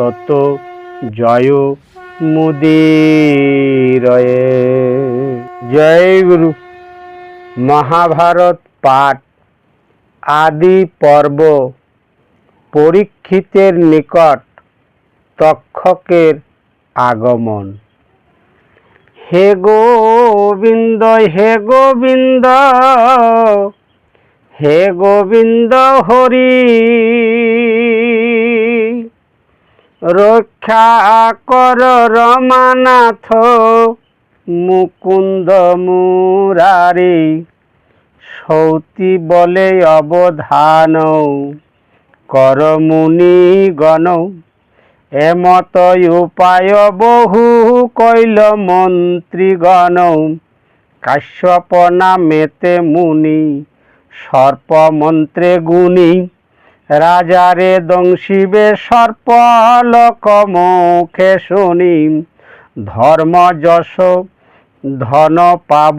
তত জয় মুদিরয়ে। জয় গুরু। মহাভারত পাঠ আদি পর্ব পরীক্ষিতের নিকট তক্ষকের আগমন। হে গোবিন্দ হে গোবিন্দ হে গোবিন্দ হরি। রক্ষা কর রমানাথ মুকুন্দ মুরারি। সৌতি বলে অবধান। কর মুনি গণ এমত উপায় বহু কইল মন্ত্রীগণ। কাশ্যপ নামেতে মুনি, সর্প মন্ত্রে গুণী। রাজারে দংশিবে সর্প লোক মুখে শুনি। ধর্ম যশ, ধন পাব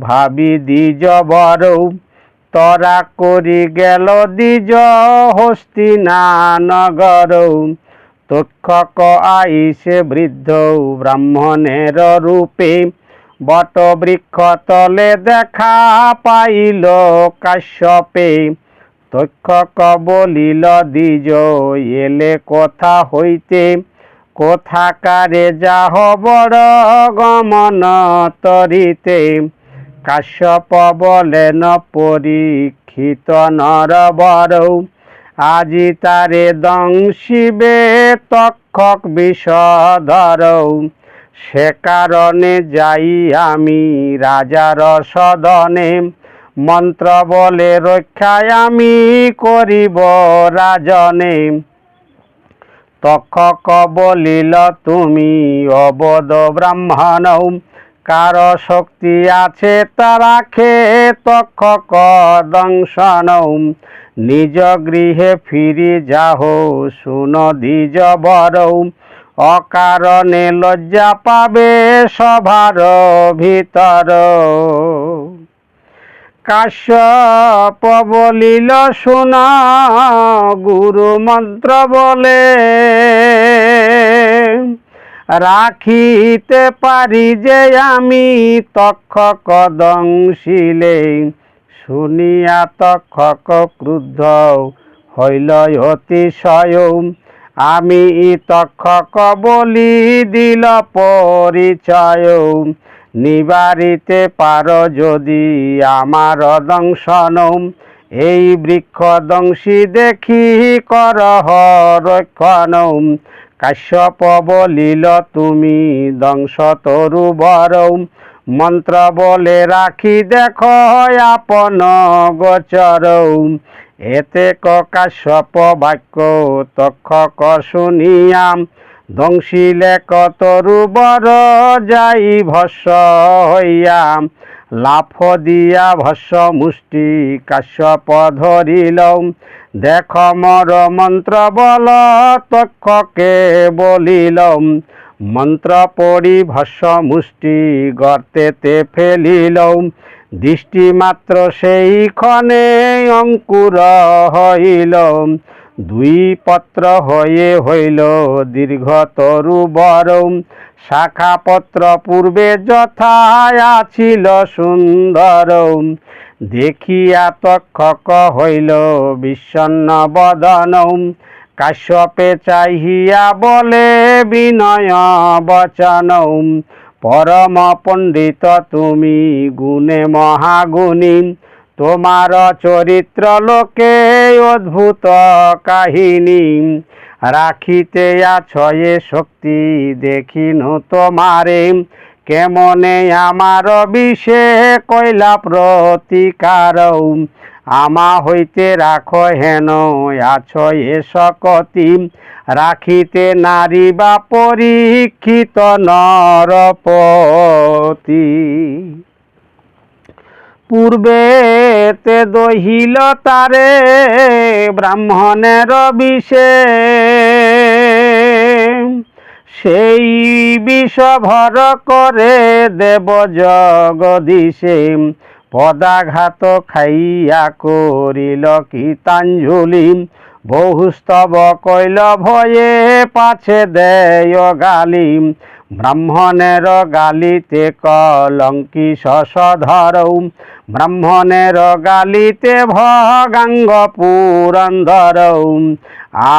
ভাবি দ্বিজ বর তরা করি গেল দ্বিজ হস্তিনা নগর তক্ষক আইসে বৃদ্ধ ব্রাহ্মণের রূপে। বট বৃক্ষ তলে দেখা পাইল কাশ্যপে। তক্ষক বলিল দ্বিজ, এলে কথা হইতে কোথাকারে যাহ বড় গমন তরিতে। কাশ্যপ বলেন, পরীক্ষিত নরবর, আজি তারে দংশিবে তক্ষক বিষধর। সে কারণে যাই আমি রাজার সদনে। মন্ত্র বলে রক্ষায় আমি করিব রাজনে। তক্ষক বলিল, তুমি অবদ ব্রাহ্মণ, কার শক্তি আছে তারা খে তক্ষক দংশন। নিজ গৃহে ফিরি যাহ, শুন দ্বিজ বর। অকারণে লজ্জা পাবে সভার ভিতর। কাশ্যপ বলিল, শোনা, গুরু মন্ত্র বলে, রাখিতে পারি যে আমি তক্ষক দংশিলে শুনিয়া তক্ষক ক্রুদ্ধ হইল অতিশয় আমি তক্ষক বলি দিল পরিচয়। নিবারিতে পারো যদি আমার দংশন এই বৃক্ষ দংশী দেখি কর রক্ষণ কাশ্যপ বলিল, তুমি দংশ তরু বর মন্ত্র বলে রাখি, দেখ আপন গোচর এতে কাশ্যপ বাক্য তক্ষক শুনিয়াম। দংশিলে কতরু বড় যাই ভস্য হইয়া, লাফ দিয়া ভস্য মুষ্টি কাশ্যপ ধরিল দেখ মর মন্ত্র বল তক্ষকে বলিল মন্ত্র পড়ি ভস্য মুষ্টি গর্তেতে ফেলিল দৃষ্টি মাত্র সেই ক্ষণে অঙ্কুর হইল দুই পত্র হয়ে হইল দীর্ঘ তরু বরম শাখা পত্র পূর্বে যথা ছিল সুন্দর। দেখিয়া তক্ষক হইল বিষণ্ণ বদন। কাশ্যপে চাহিয়া বলে বিনয় বচন, পরম পণ্ডিত, তুমি গুণে মহাগুণী। তোমার চরিত্র লোকে অদ্ভুত কাহিনী। রাখিতে আছয়ে শক্তি, দেখিনু তোমারে। কেমনে আমার বিষে কইলা প্রতিকার? আমা হইতে রাখো হেন, আছ এ সকতি রাখিতে নারী বা পরীক্ষিত নরপতি। পূর্বে তে দহিল তারে ব্রাহ্মণের বিষে সেই বিষ ভর করে দেব জগদীশে। পদাঘাত খাইয়া করিল কীতাঞ্জলি। বহুস্তব কইল, ভয়ে পাছে দেয় গালি। ব্রাহ্মণের গালিতে কলঙ্কি শশধরৌ ব্রাহ্মণের গালিতে ভগাঙ্গ পুরন্দরৌ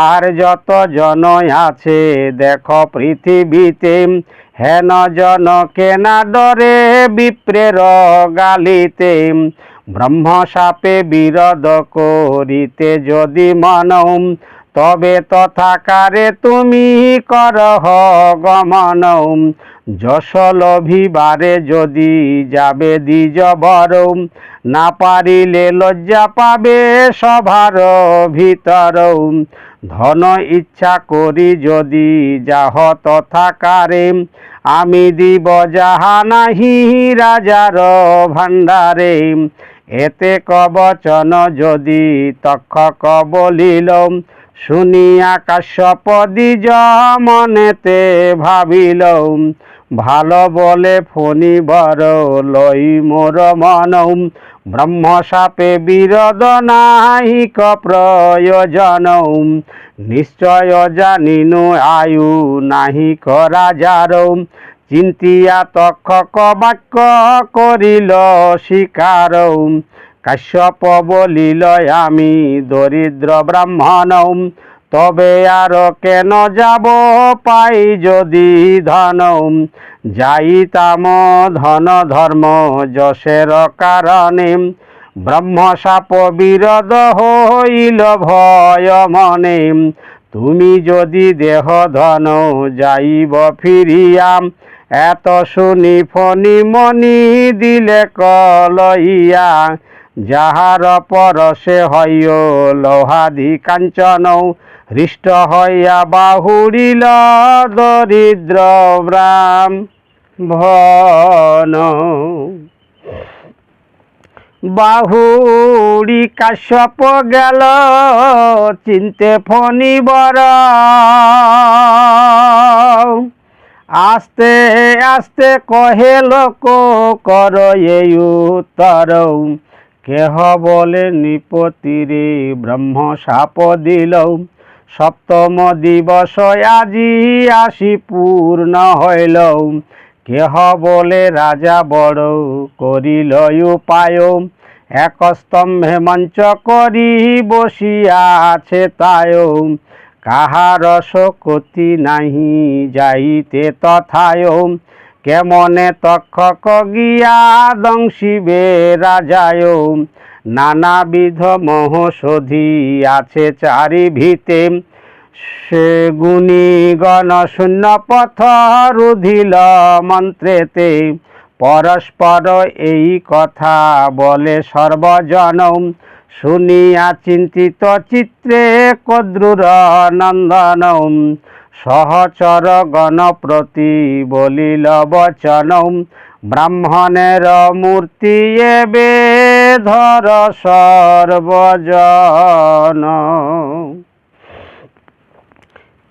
আর যত জন আছে, দেখ পৃথিবীতে, হেন জন কেনা ডরে বিপ্রের গালিতে। ব্রহ্ম সাপে বিরোধ করিতে যদি মনৌ তবে তথাকারে তুমি করহ গমন যশ লভিবারে যদি যাবে দ্বিজ বরৌ না পারিলে লজ্জা পাবে সভার ভিতরৌ ধন ইচ্ছা করি যদি যাহ তথাকারে, আমি দিব যাহা নাহি রাজার ভাণ্ডারে। এতে কবচন যদি তক্ষক বলিল শুনিয়া কাশ্যপ দ্বিজ মনেতে ভাবিল, ভালো বলে ফণি বর লই মোর মন। ব্রহ্ম সাপে বিরোধ নাহিক প্রয়োজন। নিশ্চয় জানিনু আয়ু নাহিক রাজার। চিন্তিয়া তক্ষক বাক্য করিল শিকার। কাশ্যপ বলিল আমি দরিদ্র ব্রাহ্মণ তবে আর কেন যাব পাই যদি ধন যাইতাম ধন ধর্ম যশের কারণে। ব্রহ্ম সাপ বিরোধ হইল ভয় মনে। তুমি যদি দেহ ধন যাইব ফিরিয়াম এত শুনি ফণি মনি দিলে কলইয়া। যাহার পরশে হইয় লহাদি কাঞ্চন, হৃষ্ট হইয়া বাহুড়িল দরিদ্র ব্রাম ভন। বাহুড়ি কাশ্যপ গেল, চিনতে ফণি বর। আস্তে আস্তে কহে লোক, কর এই উত্তর। কেহ বলে নিপতিরে ব্রহ্ম সাপ দিল সপ্তম দিবস আজি আসি পূর্ণ হইল কেহ বলে রাজা বড় করিল উপায়। এক স্তম্ভে মঞ্চ করি বসিয়াছে তায়। কাহার শকতি নাহি যাইতে তথায়। কেমনে তক্ষক গিয়া দংশিবে রাজায়? নানাবিধ মহৌষধি আছে চারি ভিতে সে গুণী গণ শূন্য পথ রুধিল মন্ত্রেতে। পরস্পর এই কথা বলে সর্বজন। শুনিয়া চিন্তিত চিত্রে কদ্রুর নন্দন সহচর গণ প্রতি বলিল বচন ব্রাহ্মণের মূর্তি এবে ধর সর্বজন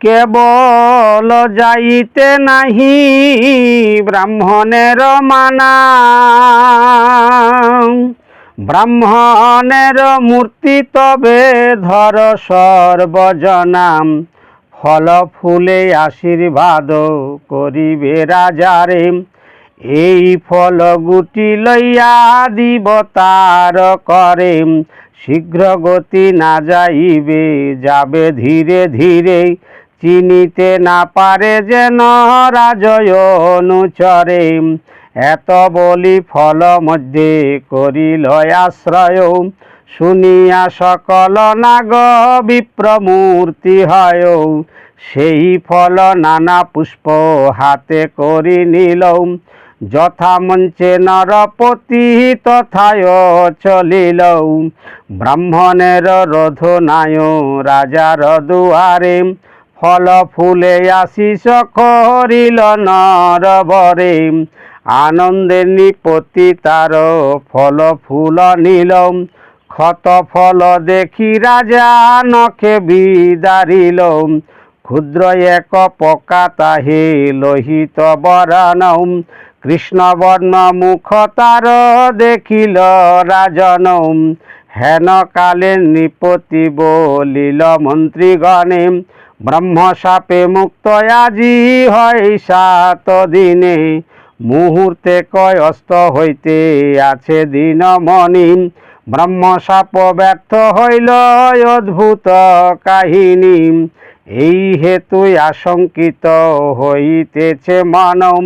কেবল যাইতে নাহি ব্রাহ্মণের মানা। ব্রাহ্মণের মূর্তি তবে ধর সর্বজনাম। ফল ফুলে আশীর্বাদ করিবে রাজারে এই ফল গুটি লইয়া দিব তার করে শীঘ্র গতি না যাইবে, যাবে ধীরে ধীরে। চিনিতে না পারে যেন রাজয় অনুচরে এত বলি ফল মধ্যে করিল আশ্রয়। শুনিয়া সকল নাগ বিপ্রমূর্তি হয়। সেই ফল নানা পুষ্প হাতে করি নিল। যথা মঞ্চে নরপতি তথায় চলিল। ব্রাহ্মণের রোধনায় রাজার দুয়ারে। ফল ফুলে আশিস করিল নরবরে। আনন্দে নিপতি তার ফল ফুল নিল। ক্ষত ফল দেখি রাজা নখে বিদারিল। ক্ষুদ্র এক পকা তাহে লোহিত বরণ কৃষ্ণবর্ণ মুখ তার দেখিল রাজন হেন কালে নৃপতি বলিল, মন্ত্রীগণে, ব্রহ্মসাপে মুক্ত আজি হয় সাত দিনে। মুহূর্তে কয় অস্ত হইতে আছে দিন মণি ব্রহ্মসাপ ব্যর্থ হইল, অদ্ভুত কাহিনী। এই হেতু আশঙ্কিত হইতেছে মানব।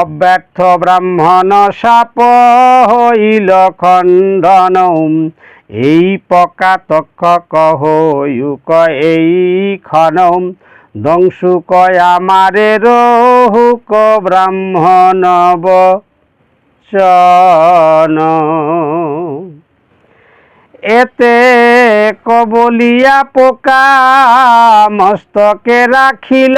অব্যর্থ ব্রাহ্মণ সাপ হইল খণ্ডন। এই পকা তক্ষ কহয়ুক এই ক্ষণ। দংশু কয়, আমারে রহুক ব্রাহ্মণ বচন। এতে কবলিয়া পোকা মস্তকে রাখিল।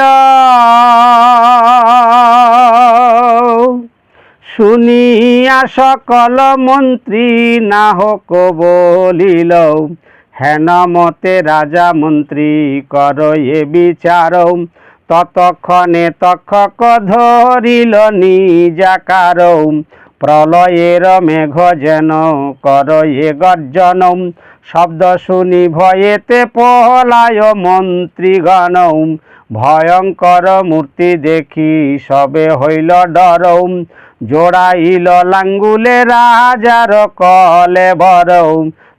শুনিয়া সকল মন্ত্রী না হোক বলিল হেন মতে রাজা মন্ত্রী কর এ বিচার। ততক্ষণে তক্ষক ধরিল নিজাকার প্রলয়ের মেঘ যেন কর এ গর্জন শব্দ শুনি ভয়েতে পলায় মন্ত্রীগণ ভয়ঙ্কর মূর্তি দেখি সবে হইল ডর জোড়াইল লাঙ্গুলে রাজার কলে বর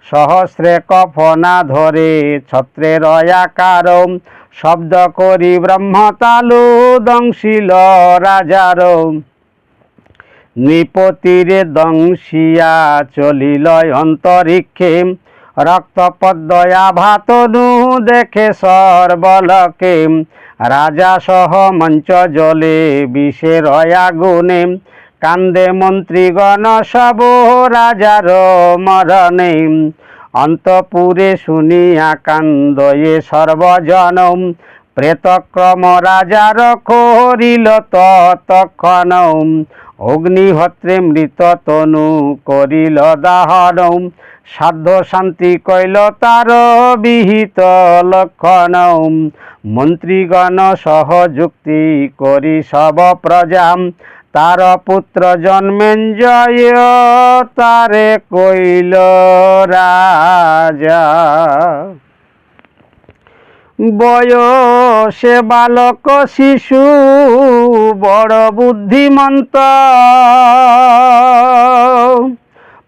সহস্রে কফনা ধরে ছত্রের আকার শব্দ করি ব্রহ্ম তালু দংশিল রাজার নৃপতিরে দংশিয়া চলিল অন্তরিক্ষে। রক্ত পদ্ময়া ভাতনু দেখে সর্বলকে। রাজা সহ মঞ্চ জলে বিষের আগুনে। কান্দে মন্ত্রীগণ সব রাজার মরণে। অন্তপুরে শুনিয়া কান্দয়ে সর্বজন। প্রেতক্রম রাজার করিল ততক্ষণ। অগ্নিহোত্রে মৃত তনু করিল দাহন সাধ্য শান্তি কইল তার বিহিত লক্ষণ মন্ত্রীগণ সহযুক্তি করি সব প্রজা তার পুত্র জন্মেঞ্জয় তারে কইল রাজা। বয়সে বালক, শিশু, বড় বুদ্ধিমন্ত।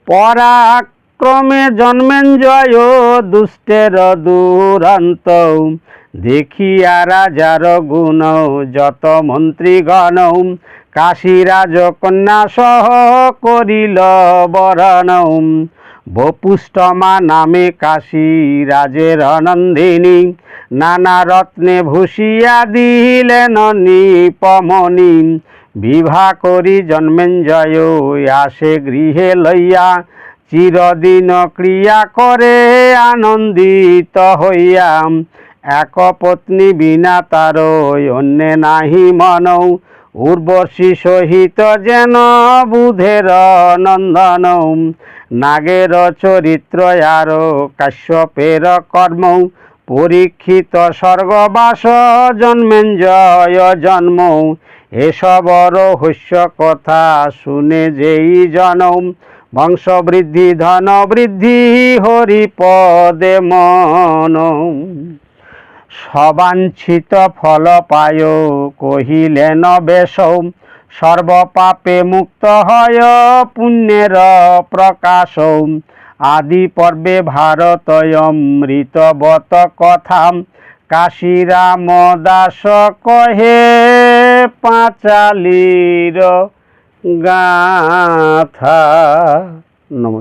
পরাক্রমে জন্মেঞ্জয় দুষ্টের দুরন্ত। দেখিয়া রাজার গুণ, যত মন্ত্রীগণ, কাশীরাজ কন্যা সহ করিল বরণ। বপুষ্টমা নামে কাশী রাজের নন্দিনী। নানা রত্নে ভূষিয়া দিলেন নিপমণি। বিভা করি জন্মেঞ্জয় আসে গৃহে লইয়া। চিরদিন ক্রিয়া করে আনন্দিত হইয়া। এক পত্নী বিনা তার অন্যে নাহি মনৌ। উর্বশী সহিত যেন বুধের নন্দন। নাগের চরিত্র আর কাশ্যপের কর্ম। পরীক্ষিত স্বর্গবাস জন্মেঞ্জয় জন্ম। এসবর রহস্য কথা শুনে যেই জনম বংশবৃদ্ধি ধন বৃদ্ধি হরিপদে মন। সবাঞ্ছিত ফল পায় কহিলেন বেশ। সর্বপাপে মুক্ত হয় পুণ্যের প্রকাশ আদি পর্বে ভারতয়মৃতবত কথা। কাশীরাম দাস কহে, পাঁচালির গাথা। নমস্কার।